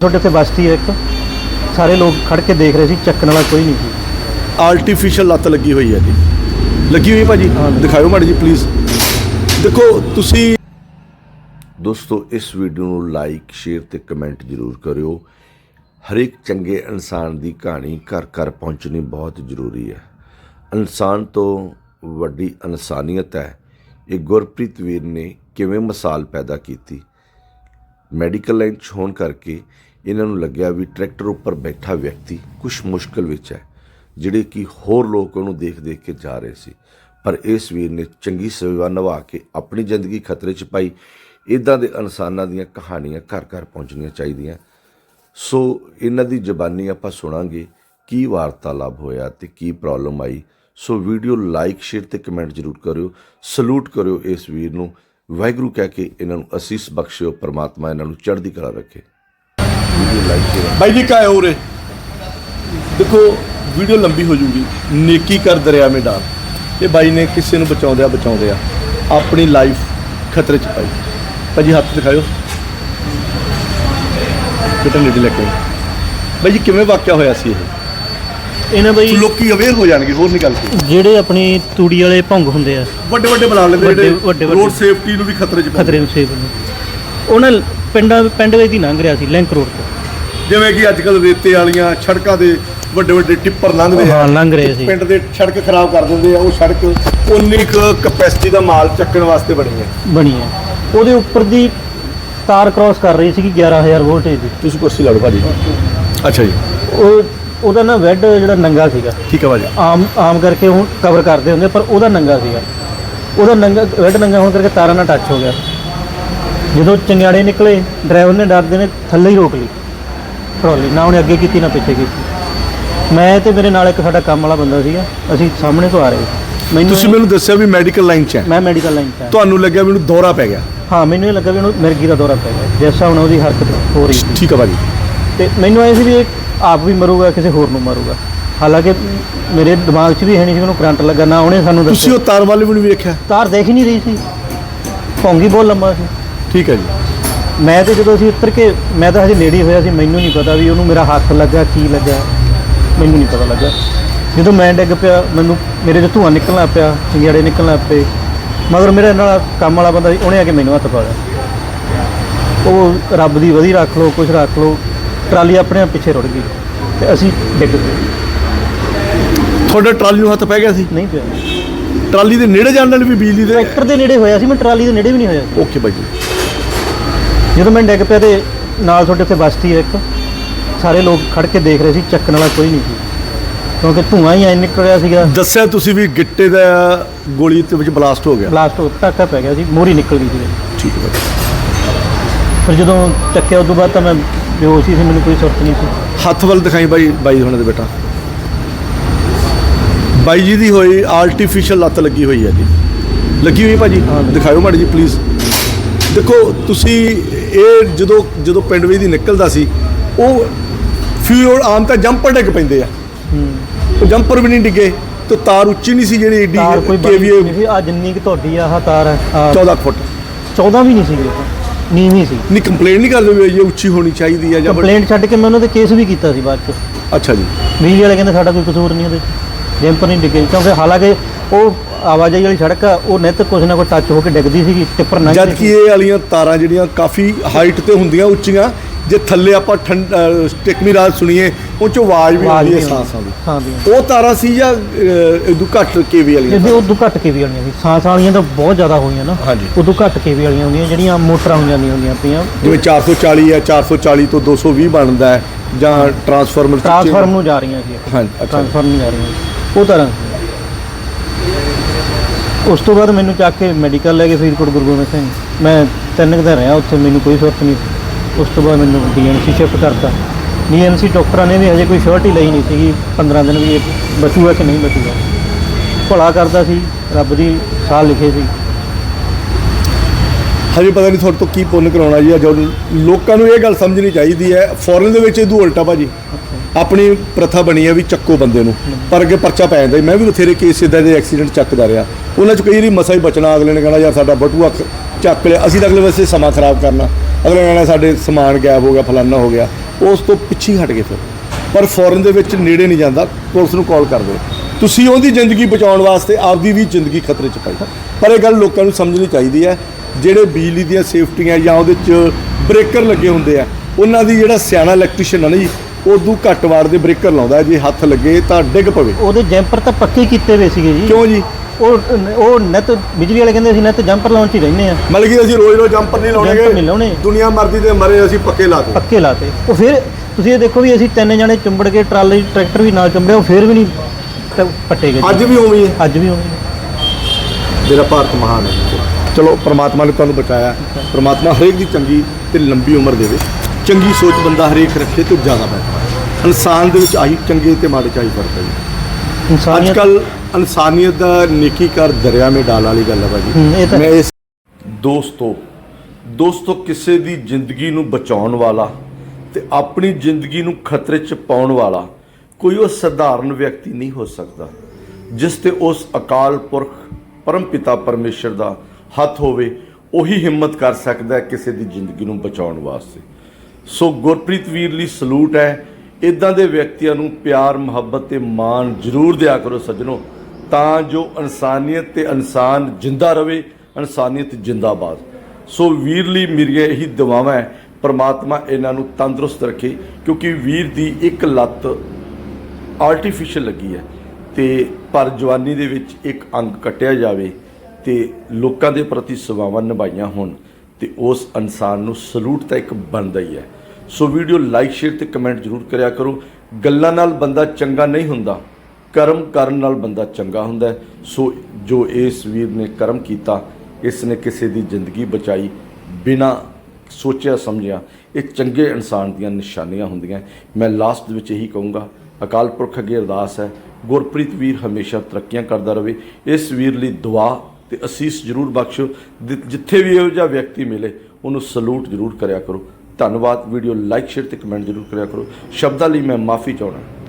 ਤੁਹਾਡੇ ਉੱਤੇ ਬਸਤੀ ਹੈ ਇੱਕ। ਸਾਰੇ ਲੋਕ ਖੜ ਕੇ ਦੇਖ ਰਹੇ ਸੀ ਚੱਕਣ ਵਾਲਾ ਕੋਈ ਨਹੀਂ ਸੀ। ਆਰਟੀਫੀਸ਼ੀਅਲ ਲੱਤ ਲੱਗੀ ਹੋਈ ਹੈ ਜੀ। ਲੱਗੀ ਹੋਈ ਹੈ ਭਾਜੀ। ਦਿਖਾਓ ਮਾੜੀ ਜੀ ਪਲੀਜ਼ ਦੇਖੋ ਤੁਸੀਂ ਦੋਸਤੋ ਇਸ ਵੀਡੀਓ ਨੂੰ ਲਾਈਕ ਸ਼ੇਅਰ ਤੇ ਕਮੈਂਟ ਜ਼ਰੂਰ ਕਰਿਓ। ਹਰੇਕ ਚੰਗੇ ਇਨਸਾਨ ਦੀ ਕਹਾਣੀ ਘਰ ਘਰ ਪਹੁੰਚਣੀ ਬਹੁਤ ਜ਼ਰੂਰੀ ਹੈ। ਇਨਸਾਨ ਤੋਂ ਵੱਡੀ ਇਨਸਾਨੀਅਤ ਹੈ। ਇਹ ਗੁਰਪ੍ਰੀਤ ਵੀਰ ਨੇ ਕਿਵੇਂ ਮਿਸਾਲ ਪੈਦਾ ਕੀਤੀ? ਮੈਡੀਕਲ ਲਾਈਨ 'ਚ ਹੋਣ ਕਰਕੇ ਇਹਨਾਂ ਨੂੰ ਲੱਗਿਆ ਵੀ ਟਰੈਕਟਰ ਉੱਪਰ ਬੈਠਾ ਵਿਅਕਤੀ ਕੁਝ ਮੁਸ਼ਕਲ ਵਿੱਚ ਹੈ, ਜਿਹੜੇ ਕਿ ਹੋਰ ਲੋਕ ਉਹਨੂੰ ਦੇਖ-ਦੇਖ ਕੇ ਜਾ ਰਹੇ ਸੀ। ਪਰ ਇਸ ਵੀਰ ਨੇ ਚੰਗੀ ਸੇਵਾ ਨਿਭਾ ਕੇ ਆਪਣੀ ਜ਼ਿੰਦਗੀ ਖਤਰੇ 'ਚ ਪਾਈ। ਇਦਾਂ ਦੇ ਇਨਸਾਨਾਂ ਦੀਆਂ ਕਹਾਣੀਆਂ ਘਰ-ਘਰ ਪਹੁੰਚਣੀਆਂ ਚਾਹੀਦੀਆਂ। ਸੋ ਇਹਨਾਂ ਦੀ ਜ਼ਬਾਨੀ ਆਪਾਂ ਸੁਣਾਂਗੇ ਕੀ ਵਾਰਤਾਲਾਪ ਹੋਇਆ ਤੇ ਕੀ ਪ੍ਰੋਬਲਮ ਆਈ। ਸੋ ਵੀਡੀਓ ਲਾਈਕ, ਸ਼ੇਅਰ ਤੇ ਕਮੈਂਟ ਜ਼ਰੂਰ ਕਰਿਓ। ਸਲੂਟ ਕਰਿਓ ਇਸ ਵੀਰ ਨੂੰ। ਵਾਹਿਗੁਰੂ ਕਹਿ ਕੇ ਇਹਨਾਂ ਨੂੰ ਅਸੀਸ ਬਖਸ਼ਿਓ, ਪ੍ਰਮਾਤਮਾ ਇਹਨਾਂ ਨੂੰ ਚੜ੍ਹਦੀ ਕਲਾ ਰੱਖੇ। ਵੀਡੀਓ ਲਾਈਕ ਸ਼ੇਅਰ ਬਾਈ ਜੀ, ਕਾਇ ਹੋ ਰੇ ਦੇਖੋ, ਵੀਡੀਓ ਲੰਬੀ ਹੋ ਜੂਗੀ। ਨੇਕੀ ਕਰ ਦਰਿਆ ਮੇ ਡਾਲ ਇਹ ਬਾਈ ਨੇ ਕਿਸੇ ਨੂੰ ਬਚਾਉਂਦਿਆਂ ਬਚਾਉਂਦਿਆਂ ਆਪਣੀ ਲਾਈਫ ਖਤਰੇ 'ਚ ਪਾਈ। ਭਾਜੀ, ਹੱਥ ਦਿਖਾਇਓ। ਬੇਟਾ ਨੇੜੇ ਲੈ ਕੇ ਬਾਈ ਜੀ, ਕਿਵੇਂ ਵਾਕਿਆ ਹੋਇਆ ਸੀ ਇਹ? ਇਹਨਾਂ ਬਈ ਲੋਕੀ ਅਵੇਅਰ ਹੋ ਜਾਣਗੇ ਹੋਰ ਨਹੀਂ ਗੱਲ ਕੋਈ ਜਿਹੜੇ ਆਪਣੀ ਤੂੜੀ ਵਾਲੇ ਭੌਂਗ ਹੁੰਦੇ ਆ। ਵੱਡੇ ਵੱਡੇ ਬਣਾ ਲੈਂਦੇ ਜਿਹੜੇ ਵੱਡੇ- ਰੋਡ। ਸੇਫਟੀ ਨੂੰ ਵੀ ਖਤਰੇ 'ਚ ਪਾਉਂਦੇ। ਖਤਰੇ ਨੂੰ ਸੇਵ ਨੂੰ ਉਹਨਾਂ ਪਿੰਡਾਂ ਪਿੰਡ ਵਿੱਚ ਦੀ ਲੰਘ ਰਿਹਾ ਸੀ ਲਿੰਕ ਰੋਡ ਤੋਂ। ਜਿਵੇਂ ਕਿ ਅੱਜ ਕੱਲ ਰੇਤੇ ਵਾਲੀਆਂ ਸੜਕਾਂ ਦੇ ਵੱਡੇ ਵੱਡੇ ਟਿੱਪਰ ਲੰਘਦੇ ਹਾਂ, ਲੰਘ ਰਹੇ ਸੀ। ਪਿੰਡ ਦੇ ਸੜਕ ਖਰਾਬ ਕਰ ਦਿੰਦੇ ਆ ਉਹ ਸੜਕ ਉਨੀ ਕੁ ਕਪੈਸਿਟੀ ਦਾ ਮਾਲ ਚੱਕਣ ਵਾਸਤੇ ਬਣੀ ਹੈ। ਬਣੀ ਹੈ। ਉਹਦੇ ਉੱਪਰ ਦੀ ਤਾਰ ਕ੍ਰਾਸ ਕਰ ਰਹੀ ਸੀ 11000 ਵੋਲਟੇਜ ਦੀ। ਤੁਸੀਂ ਕੁਰਸੀ ਲਾ ਲਓ ਭਾਜੀ। ਅੱਛਾ ਜੀ। ਉਹ ਉਹਦਾ ਨਾ ਵੈਡ ਜਿਹੜਾ ਨੰਗਾ ਸੀਗਾ। ਠੀਕ ਹੈ ਭਾਜੀ। ਆਮ ਆਮ ਕਰਕੇ ਹੁਣ ਕਵਰ ਕਰਦੇ ਹੁੰਦੇ ਪਰ ਉਹਦਾ ਨੰਗਾ ਸੀਗਾ। ਉਹਦਾ ਨੰਗਾ ਵੈਡ ਨੰਗਾ ਹੋਣ ਕਰਕੇ ਤਾਰਾਂ ਨਾਲ ਟੱਚ ਹੋ ਗਿਆ। ਜਦੋਂ ਚੰਗਿਆੜੇ ਨਿਕਲੇ ਡਰਾਈਵਰ ਨੇ ਡਰਦੇ ਨੇ ਥੱਲੇ ਹੀ ਰੋਕ ਲਈ। ਟਰਾਲੀ ਨਾ ਉਹਨੇ ਅੱਗੇ ਕੀਤੀ ਨਾ ਪਿੱਛੇ ਕੀਤੀ। ਮੈਂ ਤੇ ਮੇਰੇ ਨਾਲ ਇੱਕ ਸਾਡਾ ਕੰਮ ਵਾਲਾ ਬੰਦਾ ਸੀਗਾ ਅਸੀਂ ਸਾਹਮਣੇ ਤੋਂ ਆ ਰਹੇ ਸੀ। ਮੈਨੂੰ ਤੁਸੀਂ ਮੈਨੂੰ ਦੱਸਿਆ ਵੀ ਮੈਡੀਕਲ ਲਾਈਨ 'ਚ ਹੈ। ਮੈਂ ਮੈਡੀਕਲ ਲਾਈਨ 'ਚ ਆ। ਤੁਹਾਨੂੰ ਲੱਗਿਆ ਉਹਨੂੰ ਦੌਰਾ ਪੈ ਗਿਆ। ਹਾਂ ਮੈਨੂੰ ਇਹ ਲੱਗਾ ਵੀ ਉਹਨੂੰ ਮਿਰਗੀ ਦਾ ਦੌਰਾ ਪੈ ਗਿਆ। ਜੈਸਾ ਹੁਣ ਉਹਦੀ ਹਰਕਤ ਹੋ ਰਹੀ ਸੀ। ਠੀਕ ਹੈ ਭਾਜੀ। ਤੇ ਮੈਨੂੰ ਐ ਸੀ ਵੀ ਇਹ ਆਪ ਵੀ ਮਰੂਗਾ ਕਿਸੇ ਹੋਰ ਨੂੰ ਮਾਰੂਗਾ। ਹਾਲਾਂਕਿ ਮੇਰੇ ਦਿਮਾਗ 'ਚ ਵੀ ਹੈ ਨਹੀਂ ਸੀ ਉਹਨੂੰ ਕਰੰਟ ਲੱਗਾ ਨਾ ਉਹਨੇ ਸਾਨੂੰ ਤੁਸੀਂ ਦੱਸਿਆ ਉਹ ਤਾਰ ਵਾਲੇ ਵੀ ਨਹੀਂ ਵੇਖਿਆ? ਤਾਰ ਦੇਖ ਹੀ ਨਹੀਂ ਰਹੀ ਸੀ। ਭੌਂਗੀ ਬਹੁਤ ਲੰਮਾ ਸੀ। ਠੀਕ ਹੈ ਜੀ। ਮੈਂ ਤੇ ਜਦੋਂ ਅਸੀਂ ਉੱਤਰ ਕੇ ਮੈਂ ਤਾਂ ਹਜੇ ਨੇੜੇ ਹੋਇਆ ਸੀ ਮੈਨੂੰ ਨਹੀਂ ਪਤਾ ਵੀ ਉਹਨੂੰ ਮੇਰਾ ਹੱਥ ਲੱਗਾ ਕੀ ਲੱਗਾ। ਮੈਨੂੰ ਨਹੀਂ ਪਤਾ ਲੱਗਾ। ਜਦੋਂ ਮੈਂ ਡਿੱਗ ਪਿਆ ਮੈਨੂੰ ਮੇਰੇ 'ਚ ਧੂੰਆਂ ਨਿਕਲਣਾ ਪਿਆ ਚਿੰਗੜੇ ਨਿਕਲਣਾ ਪਏ। ਮਗਰ ਮੇਰੇ ਨਾਲ ਕੰਮ ਵਾਲਾ ਬੰਦਾ ਸੀ ਉਹਨੇ ਆ ਕੇ ਮੈਨੂੰ ਹੱਥ ਪਾ ਲਿਆ। ਉਹ ਰੱਬ ਦੀ ਵਧੀ ਰੱਖ ਲਓ ਕੁਝ ਰੱਖ ਲਓ। ਟਰਾਲੀ ਆਪਣੇ ਆਪ ਪਿੱਛੇ ਰੁੜ ਗਈ ਤੇ ਅਸੀਂ ਡਿੱਗ ਪਏ। ਤੁਹਾਡੇ ਟਰਾਲੀ ਨੂੰ ਹੱਥ ਪੈ ਗਿਆ ਸੀ? ਨਹੀਂ ਪਿਆ। ਟਰਾਲੀ ਦੇ ਨੇੜੇ ਜਾਣ ਨਾਲ ਵੀ ਬਿਜਲੀ ਦੇ ਟਰੈਕਟਰ ਦੇ ਨੇੜੇ ਹੋਇਆ ਸੀ ਮੈਂ ਟਰਾਲੀ ਦੇ ਨੇੜੇ ਵੀ ਨਹੀਂ ਹੋਇਆ। ਓਕੇ ਭਾਈ ਜੀ। ਜਦੋਂ ਮੈਂ ਡਿੱਗ ਪਿਆ ਤੇ ਨਾਲ ਤੁਹਾਡੇ ਉੱਤੇ ਬਸਤੀ ਹੈ ਇੱਕ ਸਾਰੇ ਲੋਕ ਖੜ ਕੇ ਦੇਖ ਰਹੇ ਸੀ ਚੱਕਣ ਵਾਲਾ ਕੋਈ ਨਹੀਂ ਸੀ। ਕਿਉਂਕਿ ਧੂੰਆਂ ਹੀ ਐ ਨਿਕਲ ਰਿਹਾ ਸੀਗਾ। ਦੱਸਿਆ ਤੁਸੀਂ ਵੀ ਗਿੱਟੇ ਦਾ ਗੋਲੀ ਦੇ ਵਿੱਚ ਬਲਾਸਟ ਹੋ ਗਿਆ। ਬਲਾਸਟ ਹੋ ਟਾਕਾ ਪੈ ਗਿਆ ਸੀ ਮੋਰੀ ਨਿਕਲ ਗਈ ਸੀ। ਠੀਕ ਹੈ ਫਿਰ ਜਦੋਂ ਚੱਕਿਆ ਉਦੋਂ ਬਾਅਦ ਤਾਂ ਮੈਂ ਬੇਹੋਸ਼ ਹੀ ਸੀ ਮੈਨੂੰ ਕੋਈ ਸੁਰਤ ਨਹੀਂ ਸੀ। ਹੱਥ ਵੱਲ ਦਿਖਾਈ ਬਾਈ ਬਾਈ ਹੁਣਾਂ ਦੇ ਬੇਟਾ। ਬਾਈ ਜੀ ਦੀ ਹੋਈ ਆਰਟੀਫੀਸ਼ੀਅਲ ਲੱਤ ਲੱਗੀ ਹੋਈ ਹੈ ਜੀ। ਲੱਗੀ ਹੋਈ ਭਾਜੀ। ਦਿਖਾਓ ਮਾੜੀ ਜੀ ਪਲੀਜ਼ ਦੇਖੋ ਤੁਸੀਂ ਇਹ ਜਦੋਂ ਜਦੋਂ ਪਿੰਡ ਵਿੱਚ ਦੀ ਨਿਕਲਦਾ ਸੀ ਉਹ ਫਿਊਲ ਆਮ ਤਾਂ ਜੰਪਰ ਡਿੱਗ ਪੈਂਦੇ ਆ। ਉਹ ਜੰਪਰ ਵੀ ਨਹੀਂ ਡਿੱਗੇ ਤੇ ਤਾਰ ਉੱਚੀ ਨਹੀਂ ਸੀ ਜਿਹੜੀ ਏਡੀ ਸੀ। ਆ ਜਿੰਨੀ ਕਿ ਤੁਹਾਡੀ ਆਹ ਤਾਰ ਹੈ ਆਹ 14 ਫੁੱਟ। 14 ਵੀ ਨਹੀਂ ਸੀ। ਨੀਵੀਂ ਸੀ। ਨਹੀਂ ਕੰਪਲੇਂਟ ਨਹੀਂ ਕਰਦੇ ਵੀ ਇਹ ਉੱਚੀ ਹੋਣੀ ਚਾਹੀਦੀ ਹੈ ਜਾਂ ਕੰਪਲੇਂਟ ਛੱਡ ਕੇ ਮੈਂ ਉਹਨਾਂ ਤੇ ਕੇਸ ਵੀ ਕੀਤਾ ਸੀ ਬਾਅਦ ਚ। ਅੱਛਾ ਜੀ। ਬਿਜਲੀ ਵਾਲੇ ਕਹਿੰਦੇ ਸਾਡਾ ਕੋਈ ਕਸੂਰ ਨਹੀਂ ਉਹਦੇ ਚ। ਜੰਪਰ ਨਹੀਂ ਡਿੱਗੇ। ਕਿਉਂਕਿ ਹਾਲਾਂਕਿ ਉਹ ਆਵਾਜਾਈ ਵਾਲੀ ਸੜਕ ਆ ਉਹ ਨਿੱਤ ਕੁਛ ਨਾ ਕੁਛ ਟੱਚ ਹੋ ਕੇ ਡਿੱਗਦੀ ਸੀਗੀ ਟਿੱਪਰ ਲੰਘ ਜਦ ਕਿ ਇਹ ਵਾਲੀਆਂ ਤਾਰਾਂ ਜਿਹੜੀਆਂ ਕਾਫੀ ਹਾਈਟ ਤੇ ਹੁੰਦੀਆਂ ਉੱਚੀਆਂ ਜੇ ਥੱਲੇ ਆਪਾਂ ਟਿਕਮੀ ਰਾਤ ਸੁਣੀਏ ਉਹ ਚੋਂ ਆਵਾਜ਼ ਵੀ ਆਉਂਦੀ ਹੈ ਸਾਂਸਾਂ ਦੀ। ਸਾਂ ਦੀ ਉਹ ਤਾਰਾਂ ਸੀ ਜਾਂ ਇਦੋਂ ਘੱਟ ਕੇਵੀ ਵਾਲੀਆਂ ਜਿਹਦੇ ਉਦੋਂ ਘੱਟ ਕੇ ਵੀ ਵਾਲੀਆਂ ਸੀ। ਸਾਂਸ ਵਾਲੀਆਂ ਤਾਂ ਬਹੁਤ ਜ਼ਿਆਦਾ ਹੋਈਆਂ ਨਾ। ਉਦੋਂ ਘੱਟ ਕੇ ਵੀ ਵਾਲੀਆਂ ਹੁੰਦੀਆਂ ਜਿਹੜੀਆਂ ਮੋਟਰਾਂ ਹੋਈਆਂ ਨਹੀਂ ਹੁੰਦੀਆਂ ਪਈਆਂ। ਜਿਵੇਂ 440 ਹੈ 440 ਤੋਂ 220 ਬਣਦਾ ਹੈ ਜਾਂ ਟਰਾਂਸਫਾਰਮਰ ਟ੍ਰਾਂਸਫਾਰਮ ਨੂੰ ਜਾ ਰਹੀਆਂ ਸੀ। ਹਾਂਜੀ ਅੱਛਾ। ਟ੍ਰਾਂਸਫਾਰਮ ਨੂੰ ਜਾ ਰਹੀਆਂ ਉਹ ਤਰ੍ਹਾਂ ਉਸ ਤੋਂ ਬਾਅਦ ਮੈਨੂੰ ਚੱਕ ਕੇ ਮੈਡੀਕਲ ਲੈ ਗਏ ਫਰੀਦਕੋਟ ਗੁਰੂ ਗੋਬਿੰਦ ਸਿੰਘ। ਮੈਂ ਤਿੰਨ ਕੁ ਦਿਨ ਰਿਹਾ ਉੱਥੇ ਮੈਨੂੰ ਕੋਈ ਸੁਰਤ ਨਹੀਂ ਸੀ। ਉਸ ਤੋਂ ਬਾਅਦ ਮੈਨੂੰ ਡੀਐਨਸੀ ਸ਼ਿਫਟ ਕਰਤਾ। ਡੀਐਨਸੀ ਡਾਕਟਰਾਂ ਨੇ ਵੀ ਹਜੇ ਕੋਈ ਸ਼ਰਟ ਲਈ ਨਹੀਂ ਸੀਗੀ। 15 ਦਿਨ ਵੀ ਇਹ ਬਚੂਗਾ ਕਿ ਨਹੀਂ ਬਚੂਗਾ। ਭਲਾ ਕਰਦਾ ਸੀ, ਰੱਬ ਦੀ ਸਾਹ ਲਿਖੇ ਸੀ। ਹਜੇ ਪਤਾ ਨਹੀਂ ਤੁਹਾਡੇ ਤੋਂ ਕੀ ਪੁੰਨ ਕਰਾਉਣਾ ਜੀ ਜੋ ਲੋਕਾਂ ਨੂੰ ਇਹ ਗੱਲ ਸਮਝਣੀ ਚਾਹੀਦੀ ਹੈ ਫੋਰਨ ਦੇ ਵਿੱਚ ਇਹ ਉਲਟਾ ਭਾਜੀ। ਆਪਣੀ ਪ੍ਰਥਾ ਬਣੀ ਹੈ ਵੀ ਚੱਕੋ ਬੰਦੇ ਨੂੰ, ਪਰ ਅੱਗੇ ਪਰਚਾ ਪੈ ਜਾਂਦਾ ਮੈਂ ਵੀ ਬਥੇਰੇ ਕੇਸ ਇਦਾਂ ਦੇ ਐਕਸੀਡੈਂਟ ਚੱਕਦਾ ਰਿਹਾ। ਉਹਨਾਂ 'ਚ ਕਈ ਵਾਰੀ ਮਸਾ ਹੀ ਬਚਣਾ, ਅਗਲੇ ਨੇ ਕਹਿਣਾ, ਯਾਰ ਸਾਡਾ ਬਟੂਆ ਖ- ਚੱਕ ਲਿਆ। ਅਸੀਂ ਤਾਂ ਅਗਲੇ ਵਾਸਤੇ ਸਮਾਂ ਖਰਾਬ ਕਰਨਾ। ਅਗਲੇ ਨੇ ਕਹਿਣਾ ਸਾਡੇ ਸਮਾਨ ਗਾਇਬ ਹੋ ਗਿਆ ਫਲਾਨਾ ਹੋ ਗਿਆ। ਉਸ ਤੋਂ ਪਿੱਛੇ ਹੀ ਹਟ ਗਏ ਫਿਰ। ਪਰ ਫੋਰਨ ਦੇ ਵਿੱਚ ਨੇੜੇ ਨਹੀਂ ਜਾਂਦਾ ਪੁਲਿਸ ਨੂੰ ਕਾਲ ਕਰ ਦਿਓ ਤੁਸੀਂ ਉਹਦੀ ਜ਼ਿੰਦਗੀ ਬਚਾਉਣ ਵਾਸਤੇ ਆਪਦੀ ਵੀ ਜ਼ਿੰਦਗੀ ਖਤਰੇ 'ਚ ਪਾਈ। ਪਰ ਇਹ ਗੱਲ ਲੋਕਾਂ ਨੂੰ ਸਮਝਣੀ ਚਾਹੀਦੀ ਹੈ ਜਿਹੜੇ ਬਿਜਲੀ ਦੀਆਂ ਸੇਫਟੀਆਂ ਜਾਂ ਉਹਦੇ 'ਚ ਬ੍ਰੇਕਰ ਲੱਗੇ ਹੁੰਦੇ ਆ ਉਹਨਾਂ ਦੀ ਜਿਹੜਾ ਸਿਆਣਾ ਇਲੈਕਟ੍ਰੀਸ਼ੀਅਨ ਆ ਨਾ ਜੀ ਉਦੋਂ ਘੱਟ ਵਾਰ ਦੇ ਬ੍ਰੇਕਰ ਲਾਉਂਦਾ ਹੈ, ਜੇ ਹੱਥ ਲੱਗੇ ਤਾਂ ਡਿੱਗ ਪਵੇ। ਉਹਦੇ ਜੈਂਪਰ ਤਾਂ ਪੱਕੇ ਕੀਤੇ ਹੋਏ ਸੀਗੇ ਜੀ। ਕਿਉਂ ਜੀ? ਉਹ ਉਹ ਨੈਟ ਬਿਜਲੀ ਵਾਲੇ ਕਹਿੰਦੇ ਅਸੀਂ ਨੈਟ ਜੰਪਰ ਲਾਉਣ ਚ ਹੀ ਰਹਿੰਦੇ ਆ ਮਤਲਬ ਕਿ ਅਸੀਂ ਰੋਜ਼ ਰੋਜ਼ ਜੰਪਰ ਨਹੀਂ ਜੰਪਰ ਨਹੀਂ ਲਾਉਣੇ। ਦੁਨੀਆ ਮਰਦੀ ਤੇ ਮਰੇ ਅਸੀਂ ਪੱਕੇ ਲਾਤੇ ਪੱਕੇ ਲਾਤੇ। ਉਹ ਫਿਰ ਤੁਸੀਂ ਇਹ ਦੇਖੋ ਵੀ ਅਸੀਂ ਤਿੰਨ ਜਣੇ ਚੁੰਬੜ ਕੇ ਟਰਾਲੀ ਟਰੈਕਟਰ ਵੀ ਨਾਲ ਚੁੰਬੜਿਆ ਉਹ ਫਿਰ ਵੀ ਨਹੀਂ ਟ- ਪੱਟੇ ਗਏ। ਅੱਜ ਵੀ ਉਵੇਂ ਹੀ ਹੈ। ਅੱਜ ਵੀ ਹੋਣੀ ਮੇਰਾ ਭਾਰਤ ਮਹਾਨ ਹੈ। ਚਲੋ ਪ੍ਰਮਾਤਮਾ ਨੇ ਤੁਹਾਨੂੰ ਬਚਾਇਆ। ਪ੍ਰਮਾਤਮਾ ਹਰੇਕ ਦੀ ਚੰਗੀ ਤੇ ਲੰਬੀ ਉਮਰ ਦੇਵੇ। ਚੰਗੀ ਸੋਚ ਬੰਦਾ ਹਰੇਕ ਰੱਖੇ ਤੇ ਜ਼ਿਆਦਾ ਹੈ। ਇਨਸਾਨ ਦੇ ਵਿੱਚ ਆਹੀ ਚੰਗੇ ਤੇ ਮਾੜੇ ਚ ਆਹੀ ਫ਼ਰਕ ਹੈ ਅੱਜ ਕੱਲ ਇਨਸਾਨੀਅਤ ਦਾ ਨੇਕੀ ਕਰ ਦਰਿਆ ਮੇ ਡਾਲ ਵਾਲੀ ਗੱਲ ਹੈ ਭਾਜੀ ਮੈਂ ਇਸ ਦੋਸਤੋ ਦੋਸਤੋ ਕਿਸੇ ਦੀ ਜ਼ਿੰਦਗੀ ਨੂੰ ਬਚਾਉਣ ਵਾਲਾ ਤੇ ਆਪਣੀ ਜ਼ਿੰਦਗੀ ਨੂੰ ਖਤਰੇ 'ਚ ਪਾਉਣ ਵਾਲਾ ਕੋਈ ਉਹ ਸਧਾਰਨ ਵਿਅਕਤੀ ਨਹੀਂ ਹੋ ਸਕਦਾ ਜਿਸ ਤੇ ਉਸ ਅਕਾਲ ਪੁਰਖ ਪਰਮ ਪਿਤਾ ਪਰਮੇਸ਼ਰ ਦਾ ਹੱਥ ਹੋਵੇ ਉਹੀ ਹਿੰਮਤ ਕਰ ਸਕਦਾ ਹੈ ਕਿਸੇ ਦੀ ਜ਼ਿੰਦਗੀ ਨੂੰ ਬਚਾਉਣ ਵਾਸਤੇ। ਸੋ ਗੁਰਪ੍ਰੀਤ ਵੀਰ ਲਈ ਸਲੂਟ ਹੈ ਇਦਾਂ ਦੇ ਵਿਅਕਤੀਆਂ ਨੂੰ ਪਿਆਰ ਮੁਹੱਬਤ ਤੇ ਮਾਣ ਜ਼ਰੂਰ ਦਿਆ ਕਰੋ ਸੱਜਣੋ। ਤਾਂ ਜੋ ਇਨਸਾਨੀਅਤ ਤੇ ਇਨਸਾਨ ਜਿੰਦਾ ਰਵੇ, ਇਨਸਾਨੀਅਤ ਜਿੰਦਾਬਾਦ। ਸੋ ਵੀਰ ਲਈ ਮੇਰੀਆਂ ਇਹੀ ਦੁਆਵਾਂ ਹੈ, ਪਰਮਾਤਮਾ ਇਹਨਾਂ ਨੂੰ ਤੰਦਰੁਸਤ ਰੱਖੇ, ਕਿਉਂਕਿ ਵੀਰ ਦੀ ਇੱਕ ਲੱਤ ਆਰਟੀਫੀਸ਼ੀਅਲ ਲੱਗੀ ਹੈ ਤੇ ਪਰ ਜਵਾਨੀ ਦੇ ਵਿੱਚ ਇੱਕ ਅੰਗ ਕੱਟਿਆ ਜਾਵੇ ਤੇ ਲੋਕਾਂ ਦੇ ਪ੍ਰਤੀ ਸੇਵਾਵਾਂ ਨਿਭਾਈਆਂ ਹੋਣ ਤੇ ਉਸ ਇਨਸਾਨ ਨੂੰ ਸਲੂਟ ਤਾਂ ਇੱਕ ਬਣਦਾ ਹੀ ਹੈ। ਸੋ ਵੀਡੀਓ ਲਾਈਕ, ਸ਼ੇਅਰ ਤੇ ਕਮੈਂਟ ਜ਼ਰੂਰ ਕਰਿਆ ਕਰੋ। ਗੱਲਾਂ ਨਾਲ ਬੰਦਾ ਚੰਗਾ ਨਹੀਂ ਹੁੰਦਾ। ਕਰਮ ਕਰਨ ਨਾਲ ਬੰਦਾ ਚੰਗਾ ਹੁੰਦਾ ਸੋ ਜੋ ਇਸ ਵੀਰ ਨੇ ਕਰਮ ਕੀਤਾ, ਇਸ ਨੇ ਕਿਸੇ ਦੀ ਜ਼ਿੰਦਗੀ ਬਚਾਈ ਬਿਨਾ ਸੋਚਿਆ ਸਮਝਿਆ, ਇਹ ਚੰਗੇ ਇਨਸਾਨ ਦੀਆਂ ਨਿਸ਼ਾਨੀਆਂ ਹੁੰਦੀਆਂ ਮੈਂ ਲਾਸਟ ਵਿੱਚ ਇਹੀ ਕਹੂੰਗਾ, ਅਕਾਲ ਪੁਰਖ ਅੱਗੇ ਅਰਦਾਸ ਹੈ, ਗੁਰਪ੍ਰੀਤ ਵੀਰ ਹਮੇਸ਼ਾ ਤਰੱਕੀਆਂ ਕਰਦਾ ਰਹੇ। ਇਸ ਵੀਰ ਲਈ ਦੁਆ ਤੇ ਅਸੀਸ ਜ਼ਰੂਰ ਬਖਸ਼ੋ, ਜਿ- ਜਿੱਥੇ ਵੀ ਇਹੋ ਜਿਹਾ ਵਿਅਕਤੀ ਮਿਲੇ, ਉਹਨੂੰ ਸਲੂਟ ਜ਼ਰੂਰ ਕਰਿਆ ਕਰੋ। ਧੰਨਵਾਦ, ਵੀਡੀਓ ਲਾਈਕ, ਸ਼ੇਅਰ ਤੇ ਕਮੈਂਟ ਜ਼ਰੂਰ ਕਰਿਆ ਕਰੋ। ਸ਼ਬਦਾਂ ਲਈ ਮੈਂ ਮਾਫੀ ਚਾਹੁੰਦਾ